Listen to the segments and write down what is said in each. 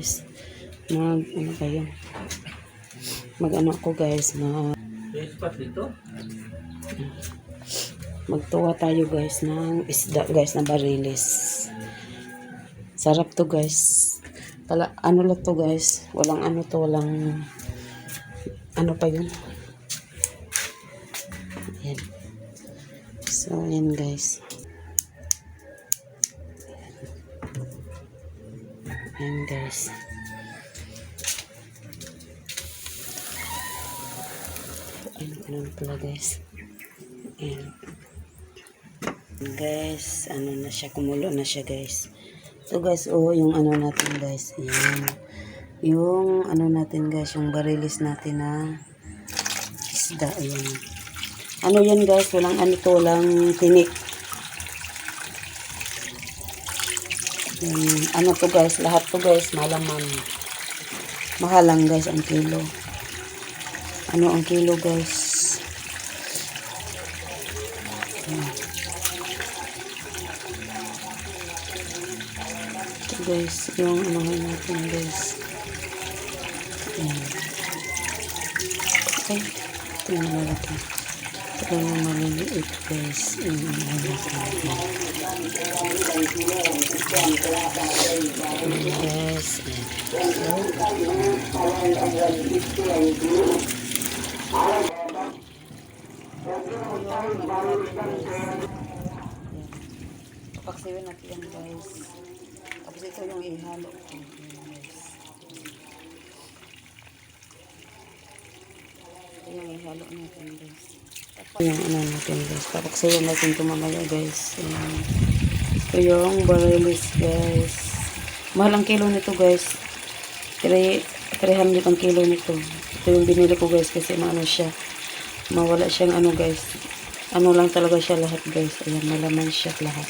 guys. Mag, ano ba yun? Mag ano ako guys, mag, magtuwa tayo guys ng isda guys na barilis. Sarap to guys. Tala, ano lang to guys. Walang ano to, walang ano pa yun. Ayan. So, ayan guys. Ayan guys. Na pala guys. Ayan. Guys, ano na siya, kumulo na siya guys. So guys, oh, yung ano natin guys, ayan. Yung ano natin guys, yung barilis natin na isda, ayan. Ano yan guys, walang ano to, walang tinik. Ayan, ano to guys, lahat to guys, malaman. Mahal lang guys ang kilo. Ano ang kilo guys? Ito guys, yung nga natin guys. Ayan. Okay. Ito yung malalaki. Ito yung maliliit guys. Yung malalaki. Ayan guys. Ayan. Papaksiwin natin yan guys. Tapos ito yung ihalo. Ito yung ihalo natin guys. Yung ano natin guys. Papaksiwin natin ito mamaya guys. Ayan. Ito yung barilis guys. Mahal ang kilo nito guys. 3 300 ang kilo nito. Ito yung binili ko guys kasi maano siya. Mawala siyang ano guys. Ano lang talaga siya lahat guys. Ayan, malaman siya lahat.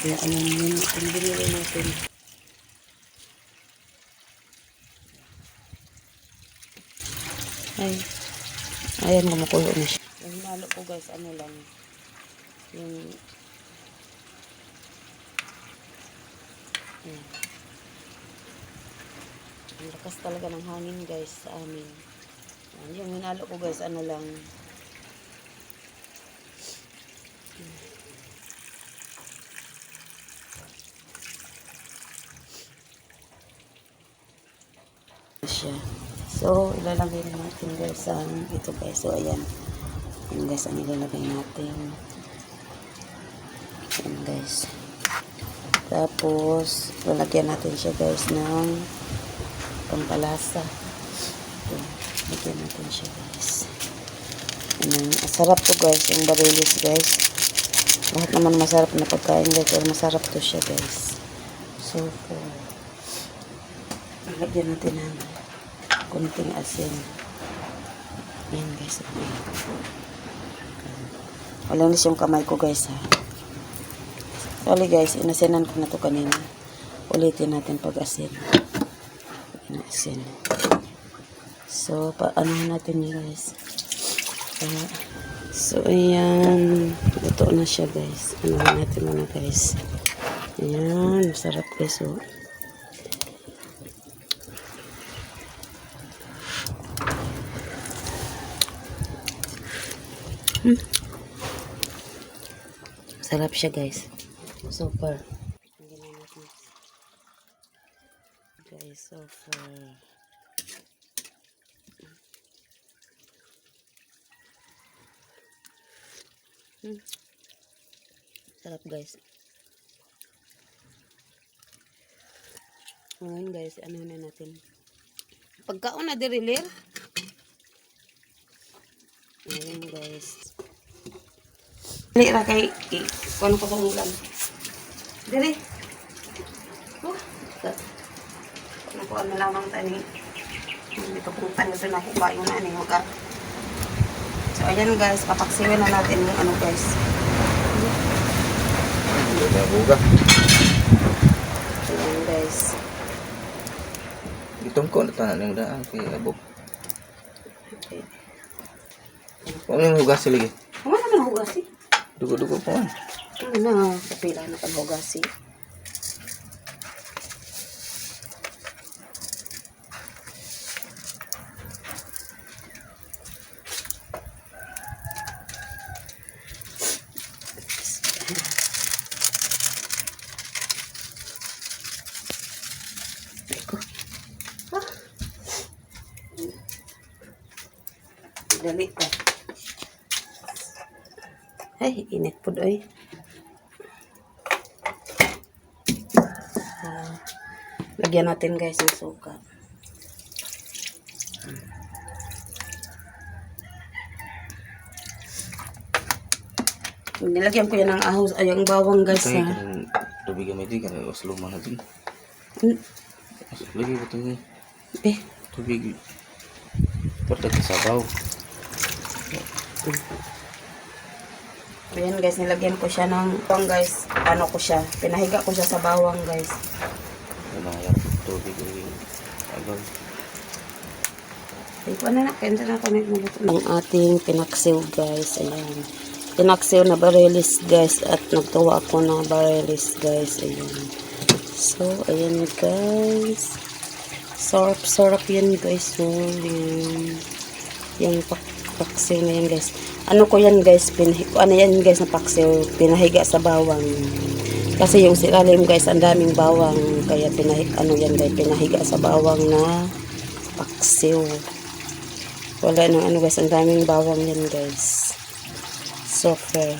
Kaya ayan yun. Ang binili natin. Ay. Ayan, kumukulo na siya. Yung hinalo ko guys, ano lang. Yung... Ayan. Ang lakas talaga ng hangin guys sa amin. Ayan, yung hinalo ko guys, ano lang. siya. So, ilalagay na natin guys ang ito guys. So, ayan. Ayan guys, ang ilalagay natin. Ayan guys. Tapos, lalagyan natin siya guys ng pampalasa. Ayan. Lagyan natin siya guys. Ayan. Masarap to guys, yung barilis guys. Lahat naman masarap na pagkain guys. Pero masarap to siya guys. So, for Lagyan natin ng kunting asin. Ayan guys. Walanis yung kamay ko guys ha. Sorry guys, inasinan ko na to kanina. Ulitin natin pag asin. Lagyan ng asin. So, paano natin guys? So, ayan. Luto na siya guys. Ano natin muna guys. Ayan. Masarap guys oh. Sarap siya guys. Super. Tingnan natin. Guys, Hmm. Sarap guys. Ngayon guys, ano na natin. Pagkaon na dirilir. Ngayon guys. Dili ra kay kuno ko sa ulan. Dili. Oh. Kuno ko ano lamang tani. Hindi ko kung tani sa nakuha yung ano yung ayan guys, papaksiwin na natin yung ano guys. Buga-buga. Ayan guys. Itong ko na tanan yung daan. Kaya abog. Okay. Kung yung hugas sila eh. Ano naman hugasi? Dugo-dugo po. ah. Ano na, kapila na pag hugasi. Dali pa. Ay, init po doy. Ah, lagyan natin guys ng suka. Nilagyan ko yan ng ahos, ay ang bawang guys Kaya ha. tubig gamay di kanang mas luma na din. Hmm, lagi ko ito Eh, tubig. Porta ka sabaw. Ayan guys, nilagyan ko siya ng bawang guys. Ano ko siya? Pinahiga ko siya sa bawang guys. Yung yarap tubig. lagi. Agaw. Ay, paano na? Kaya na kami maluto. Ang ating pinaksiw guys. Ayan. Pinaksiw na barelis guys. At nagtuwa ako na barelis guys. Ayan. So, ayan guys. Sarap, sarap yan guys. So, yung, yung pak paksiw na yan guys. Ano ko yan guys? Pinah ano yan guys na paksiw? Pinahiga sa bawang. Kasi yung silalim guys, ang daming bawang. Kaya pinahiga, ano yan guys? Pinahiga sa bawang na paksiw. Wala nang ano guys, ang daming bawang yan guys. Software.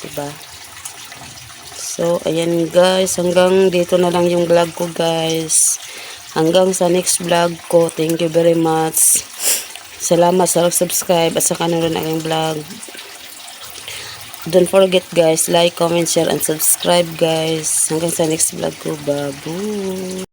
Diba? So, ayan guys. Hanggang dito na lang yung vlog ko guys. Hanggang sa next vlog ko. Thank you very much. Salamat sa subscribe at sa kanonood ng aking vlog. Don't forget guys, like, comment, share, and subscribe guys. Hanggang sa next vlog ko. Babu!